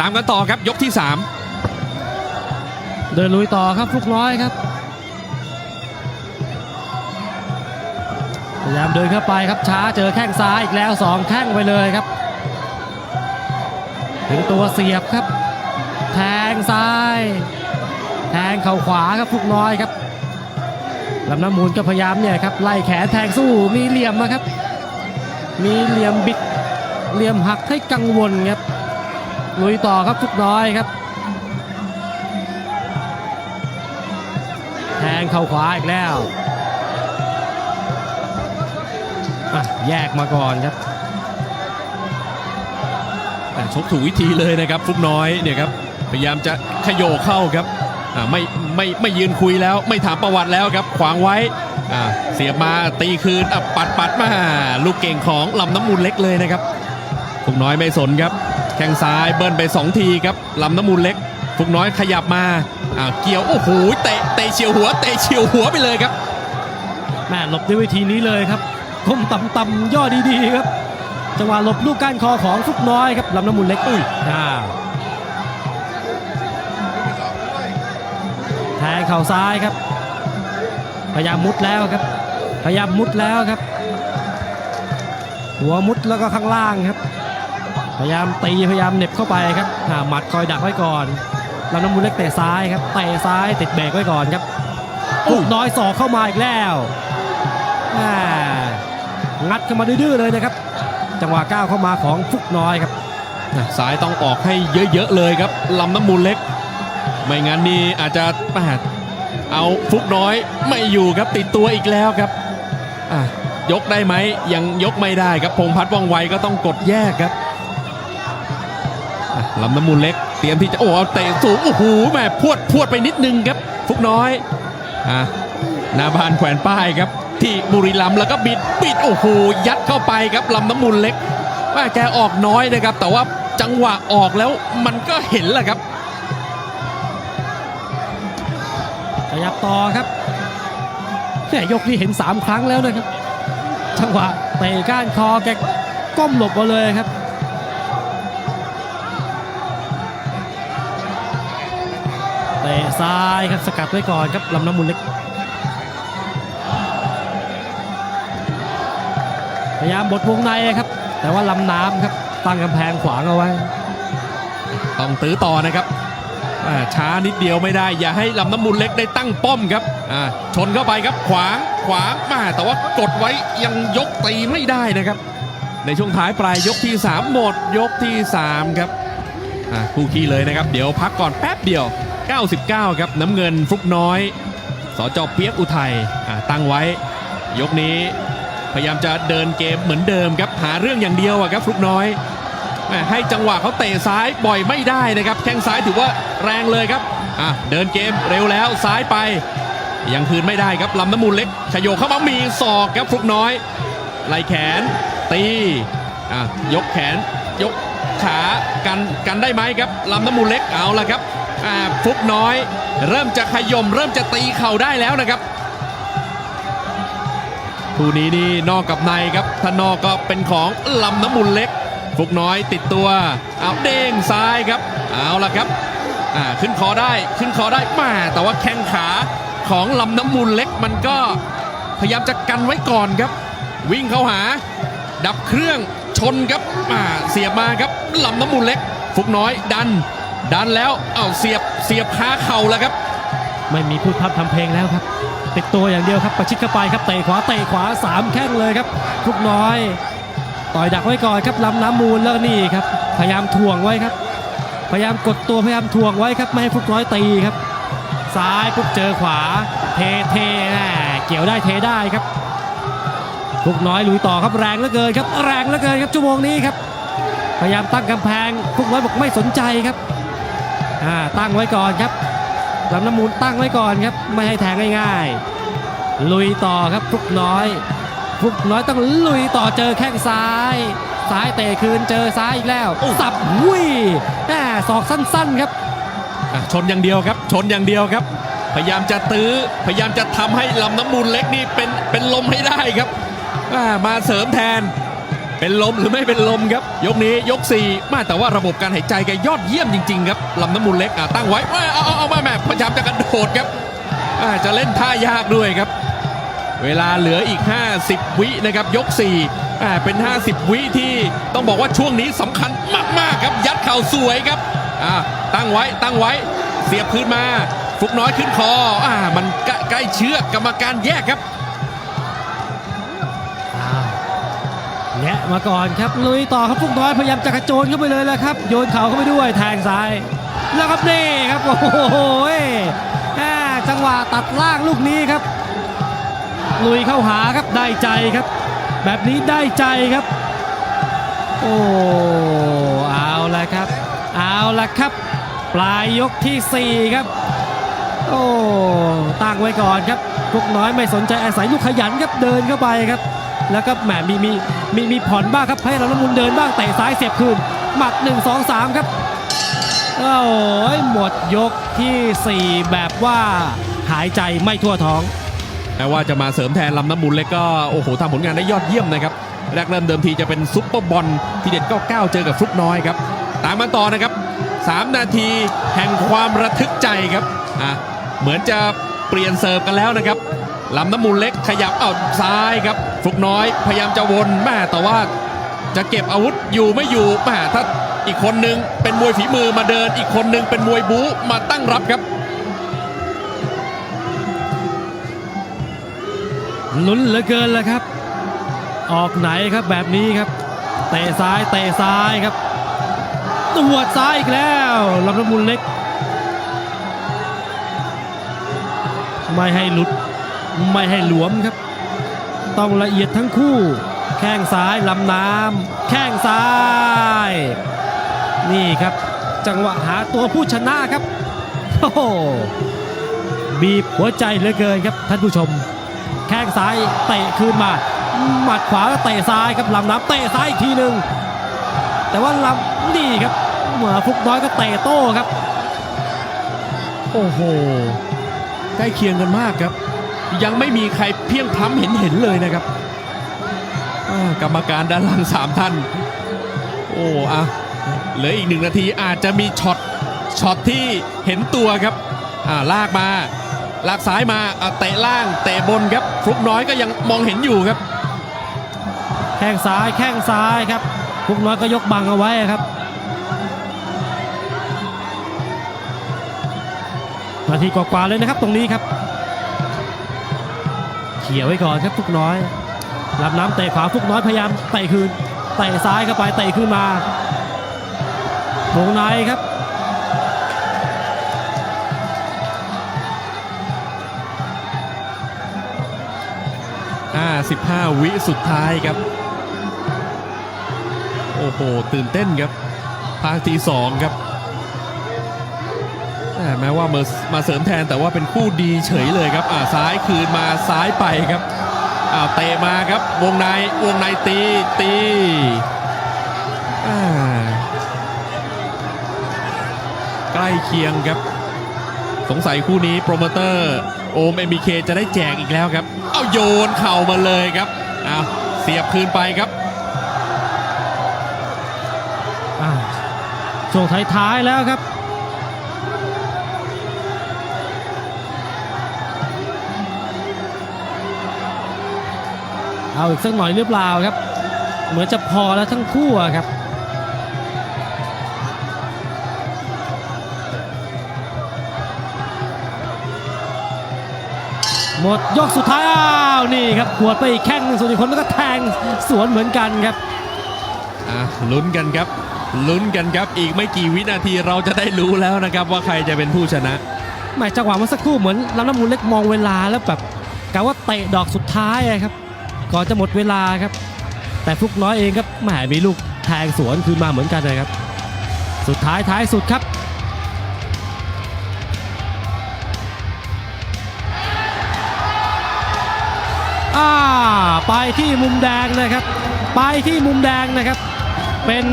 ตามกันต่อครับยกที่เดินลุยต่อครับฟุกน้อยครับพยายามเดินเข้าไปครับช้าเจอแข้งซ้ายอีกแล้วสองแข้งไปเลยครับ ถึงตัวเสียบครับ แทงซ้าย แทงเข่าขวาครับฟุกน้อยครับลำน้ำมูลก็พยายามเนี่ยครับไล่แขนแทงสู้มีเหลี่ยมนะครับ มีเหลี่ยมบิดเหลี่ยมหักให้กังวลครับ ลุยต่อครับฟุกน้อยครับ แทงเข่าขวาอีกแล้วอะแยกมาก่อนครับแต่ชกถูกวิธีเลยนะครับ ฟุกน้อยเนี่ยครับพยายามจะขยโยเข้าครับอ่าไม่ไม่ไม่ยืนคุยแล้ว ไม่ถามประวัติแล้วครับ ขวางไว้อ่าเสียบมาตีคืนอะปัดปัดมาลูกเก่งของลำน้ำมูลเล็กเลยนะครับ ฟุกน้อยไม่สนครับ แข้งซ้ายเบิ้ลไป 2 ทีครับลำน้ำมูลเล็ก ฟุกน้อยขยับมาอ่าเกี่ยวโอ้โหเตะเตะเฉียวหัวเตะเฉียวหัวไปเลยครับแม่หลบด้วยวิธีนี้เลยครับก้มต่ำต่ำย่อดีๆครับจังหวะหลบลูกก้านคอของฟุกน้อยครับลำน้ำมูลเล็กอุ้ยอ่าแทงเข่าซ้ายครับ พยายามมุดแล้วครับ พยายามมุดแล้วครับ หัวมุดแล้วก็ข้างล่างครับ พยายามตีพยายามเหน็บเข้าไปครับอ่าหมัดคอยดักไว้ก่อนลำน้ำมูลเล็กเตะซ้ายครับเตะซ้ายติดเบรกไว้ก่อนครับฟุกน้อยสอกเข้ามาอีกแล้วอ่างัดเข้ามาดื้อๆเลยนะครับ จังหวะก้าวเข้ามาของฟุกน้อยครับอะสายต้องออกให้เยอะๆเลยครับลำน้ำมูลเล็ก ไม่งั้นนี่อาจจะแปดเอาฟุกน้อยไม่อยู่ครับติดตัวอีกแล้วครับอะยกได้ไหมยังยกไม่ได้ครับพงษ์พัฒน์ว่องไวก็ต้องกดแยกครับอะ ลำน้ำมูลเล็ก เตรียมที่จะโอ้เอาเตะสูงโอ้โหแม่พวดพวดไปนิดนึงครับ ฟุกน้อยอะหนาบานแขวนป้ายครับ ที่บุรีรัมย์แล้วก็บิดบิดโอ้โหยัดเข้าไปครับลำน้ำมูลเล็กว่าแกออกน้อยนะครับ แต่ว่าจังหวะออกแล้วมันก็เห็นแหละครับขยับต่อครับแม่ยกนี้เห็น 3 ครั้งแล้วนะครับจังหวะเตะก้านคอแกก้มหลบมาเลยครับ ตะซ้ายครับสกัดไว้ก่อนครับลำน้ำมูลเล็ก พยายามบดวงในครับ แต่ว่าลำน้ำครับตั้งกำแพงขวางเอาไว้ ต้องตื้อต่อนะครับช้านิดเดียวไม่ได้ อย่าให้ลำน้ำมูลเล็กได้ตั้งป้อมครับชนเข้าไปครับขวางขวางมาแต่ว่ากดไว้ยังยกตีไม่ได้นะครับ ในช่วงท้ายปลายยกที่ 3 หมดยกที่ 3 ครับคู่ขี้เลยนะครับ เดี๋ยวพักก่อนแป๊บเดียว 99 ครับน้ำเงินฟลุกน้อยสจเปียกอุทัยตั้งไว้ ยกนี้พยายามจะเดินเกมเหมือนเดิมครับหาเรื่องอย่างเดียวอะครับฟลุกน้อยให้จังหวะเขาเตะซ้ายบ่อยไม่ได้นะครับ แข้งซ้ายถือว่าแรงเลยครับอะเดินเกมเร็วแล้วซ้ายไป ยังคืนไม่ได้ครับลำน้ำมูลเล็กขยโยเข้ามามีศอกครับฟลุกน้อยไล่แขนตีอะยกแขนยกขากันกันได้ไหมครับลำน้ำมูลเล็กเอาละครับ ฟุกน้อย เริ่มจะขย่มเริ่มจะตีเข่าได้แล้วนะครับคู่นี้นี่นอกกับในครับถ้านอกก็เป็นของลำน้ำมุนเล็ก ฟุกน้อยติดตัวเอาเด้งซ้ายครับ เอาละครับขึ้นคอได้ขึ้นคอได้มาแต่ว่าแข้งขาของลำน้ำมุนเล็กมันก็พยายามจะกันไว้ก่อนครับ วิ่งเข้าหา ดับเครื่องชนครับอ่าเสียบมาครับลำน้ำมุนเล็ก ฟุกน้อยดัน ดันแล้วเอาเสียบเสียบคาเข่าแล้วครับ ไม่มีพูดพับทำเพลงแล้วครับ ติดตัวอย่างเดียวครับประชิดเข้าไปครับเตะขวาเตะขวาสามแข้งเลยครับฟุกน้อย ต่อยดักไว้ก่อนครับลำน้ำมูลแล้วนี่ครับ พยายามถ่วงไว้ครับ พยายามกดตัวพยายามถ่วงไว้ครับไม่ให้ฟุกน้อยตีครับ ซ้ายปุ๊บเจอขวา เทเทแน่เกี่ยวได้เทได้ครับฟุกน้อยลุยต่อครับแรงเหลือเกินครับแรงเหลือเกินครับชั่วโมงนี้ครับพยายามตั้งกำแพงฟุกน้อยบอกไม่สนใจครับ อ่าตั้งไว้ก่อนครับลำน้ำมูลตั้งไว้ก่อนครับ ไม่ให้แทงง่ายๆ ลุยต่อครับฟุกน้อยฟุกน้อยต้องลุยต่อเจอแข้งซ้ายซ้ายเตะคืนเจอซ้ายอีกแล้วสับวุ้ยแหม่ศอกสั้น ๆครับอะชนอย่างเดียวครับ ชนอย่างเดียวครับ พยายามจะตื้อพยายามจะทำให้ลำน้ำมูลเล็กนี่เป็นเป็นลมให้ได้ครับอ่ามาเสริมแทน เป็นลมหรือไม่เป็นลมครับ ยกนี้ยก4ี่มาแต่ว่าระบบการหายใจแกยอดเยี่ยมจริงๆครับลำน้ำมูลเล็กอะตั้งไว้เอ้ยเอาเอาเอามาแม่พยายามจะกระโดดครับอ่าจะเล่นท่ายากด้วยครับ เวลาเหลืออีก 50 วินะครับยก4อ่าเป็น 50 วิที่ต้องบอกว่าช่วงนี้สำคัญมากๆครับยัดเข่าสวยครับอ่าตั้งไว้ตั้งไว้เสียบคืนมา ฟุกน้อยขึ้นคออ่ามันใกล้ใกล้เชือกกรรมการแยกครับ แงะมาก่อนครับลุยต่อครับฟุกน้อยพยายามจะกระโจนเข้าไปเลยแหละครับ โยนเข่าเข้าไปด้วยแทงซ้าย แล้วครับนี่ครับโอ้โหแม่จังหวะตัดล่างลูกนี้ครับ ลุยเข้าหาครับได้ใจครับ แบบนี้ได้ใจครับ โอ้เอาละครับ เอาละครับ ปลายยกที่ 4 ครับ โอ้ตั้งไว้ก่อนครับพวกน้อยไม่สนใจอาศัยลูกขยันครับเดินเข้าไปครับ แล้วก็แหมมีมีมีมีผ่อนบ้างครับให้เราละมุนเดินบ้างเตะซ้ายเสียบคืนหมัด 1 2 3 ครับโอ้ยหมดยกทีสี่4 แบบว่าหายใจไม่ทั่วท้องแม้ว่าจะมาเสริมแทนลำน้ำมูลเล็กก็โอ้โหทำผลงานได้ยอดเยี่ยมนะครับแรกเริ่มเดิมทีจะเป็นซุปเปอร์บอลทีเด็ดก็ก้าวเจอกับฟลุกน้อยครับตามมาต่อนะครับ 3 นาทีแห่งความระทึกใจครับอะเหมือนจะเปลี่ยนเสิร์ฟกันแล้วนะครับ ลำน้ำมูลเล็กขยับเอาซ้ายครับฟลุกน้อยพยายามจะวนแม่แต่ว่าจะเก็บอาวุธอยู่ไม่อยู่แม่ถ้าอีกคนนึงเป็นมวยฝีมือมาเดิน อีกคนนึงเป็นมวยบู๊มาตั้งรับครับลุ้นเหลือเกินแล้วครับ ออกไหนครับแบบนี้ครับเตะซ้ายเตะซ้ายครับตวซ้ายอีกแล้วลำน้ำมูลเล็ก ไม่ให้หลุด ไม่ให้หลวมครับ ต้องละเอียดทั้งคู่ แข้งซ้ายลำน้ำแข้งซ้าย นี่ครับ จังหวะหาตัวผู้ชนะครับโอ้โหบีบหัวใจเหลือเกินครับท่านผู้ชม แข้งซ้ายเตะคืนมา หมัดขวาก็เตะซ้ายครับลำน้ำเตะซ้ายอีกทีหนึ่งแต่ว่าลำนี่ครับเหมือฟุกน้อยก็เตะโต้ครับ โอ้โห ใกล้เคียงกันมากครับ ยังไม่มีใครเพียงพล้ำเห็นเห็นเลยนะครับกรรมการด้านล่างสามท่าน โอ้อะเหลืออีกหนึ่งนาทีอาจจะมีช็อตช็อตที่เห็นตัวครับอ่าลากมา ลากซ้ายมาเตะล่างเตะบนครับฟลุกน้อยก็ยังมองเห็นอยู่ครับ แข้งซ้ายแข้งซ้ายครับฟุกน้อยก็ยกบังเอาไว้ครับนาทีกว่าๆเลยนะครับตรงนี้ครับ ขี่ยไว้ก่อนครับฟุกน้อยลำน้ำเตะขวาฟุกน้อยพยายามเตะคืนเตะซ้ายเข้าไปเตะขึ้นมาวงในครับ55 วิสุดท้ายครับ โอ้โห ตื่นเต้นครับภาคที่สองครับ แม้ว่ามามาเสริมแทนแต่ว่าเป็นคู่ดีเฉยเลยครับอ่าซ้ายคืนมาซ้ายไปครับอ่าเตะมาครับวงในวงในตีตีใกล้เคียงครับ สงสัยคู่นี้โปรโมเตอร์โอมเอ็มบีเคจะได้แจกอีกแล้วครับ เอาโยนเข่ามาเลยครับเอาเสียบคืนไปครับอ่าช่วงท้ายๆแล้วครับ เอาอีกสักหน่อยหรือเปล่าครับ เหมือนจะพอแล้วทั้งคู่อะครับหมดยกสุดท้ายอ้าวนี่ครับขวดไปอีกแข้งหนึ่งส่วนอีกคนก็แทงสวนเหมือนกันครับอะลุ้นกันครับลุ้นกันครับอีกไม่กี่วินาทีเราจะได้รู้แล้วนะครับว่าใครจะเป็นผู้ชนะแหมจังหวะเมื่อสักครู่เหมือนลำน้ำมูลเล็กมองเวลาแล้วแบบกะว่าเตะดอกสุดท้ายอะครับ ก่อนจะหมดเวลาครับ แต่ฟุกน้อยเองครับแหมมีลูกแทงสวนคืนมาเหมือนกันเลยครับ สุดท้ายท้ายสุดครับ อ่า ไปที่มุมแดงนะครับ ไปที่มุมแดงนะครับ เป็น